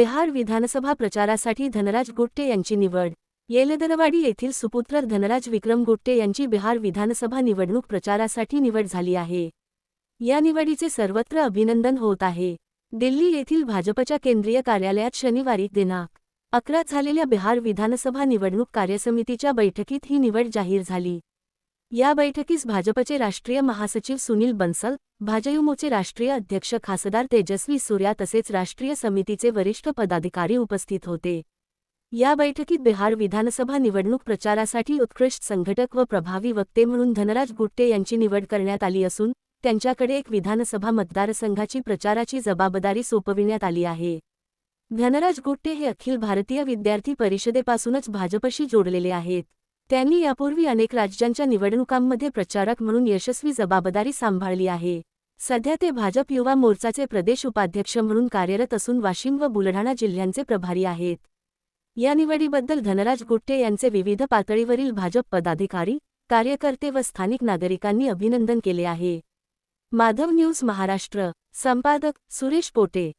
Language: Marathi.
बिहार विधानसभा प्रचारासाठी धनराज गुट्टे यांची निवड. येलदरवाडी येथील सुपुत्र धनराज विक्रम गुट्टे यांची बिहार विधानसभा निवडणूक प्रचारासाठी निवड झाली आहे. या निवडीचे सर्वत्र अभिनंदन होत आहे. दिल्ली येथील भाजपच्या केंद्रीय कार्यालयात शनिवारी दिनांक अकरा झालेल्या बिहार विधानसभा निवडणूक कार्यसमितीच्या बैठकीत ही निवड जाहीर झाली. या बैठकीस भाजपचे राष्ट्रीय महासचिव सुनील बन्सल भाजयुमोचे राष्ट्रीय अध्यक्ष खासदार तेजस्वी सूर्या तसेच राष्ट्रीय समितीचे वरिष्ठ पदाधिकारी उपस्थित होते. या बैठकीत बिहार विधानसभा निवडणूक प्रचारासाठी उत्कृष्ट संघटक व प्रभावी वक्ते म्हणून धनराज गुट्टे यांची निवड करण्यात आली असून त्यांच्याकडे एक विधानसभा मतदारसंघाची प्रचाराची जबाबदारी सोपविण्यात आली आहे. धनराज गुट्टे हे अखिल भारतीय विद्यार्थी परिषदेपासूनच भाजपशी जोडलेले आहेत. त्यांनी यापूर्वी अनेक राज्यांच्या निवडणुकांमध्ये प्रचारक म्हणून यशस्वी जबाबदारी सांभाळली आहे. सध्या ते भाजप युवा मोर्चाचे प्रदेश उपाध्यक्ष म्हणून कार्यरत असून वाशिम व बुलढाणा जिल्ह्यांचे प्रभारी आहेत. या निवडीबद्दल धनराज गुट्टे यांचे विविध पातळीवरील भाजप पदाधिकारी कार्यकर्ते व स्थानिक नागरिकांनी अभिनंदन केले आहे. माधव न्यूज महाराष्ट्र संपादक सुरेश पोटे.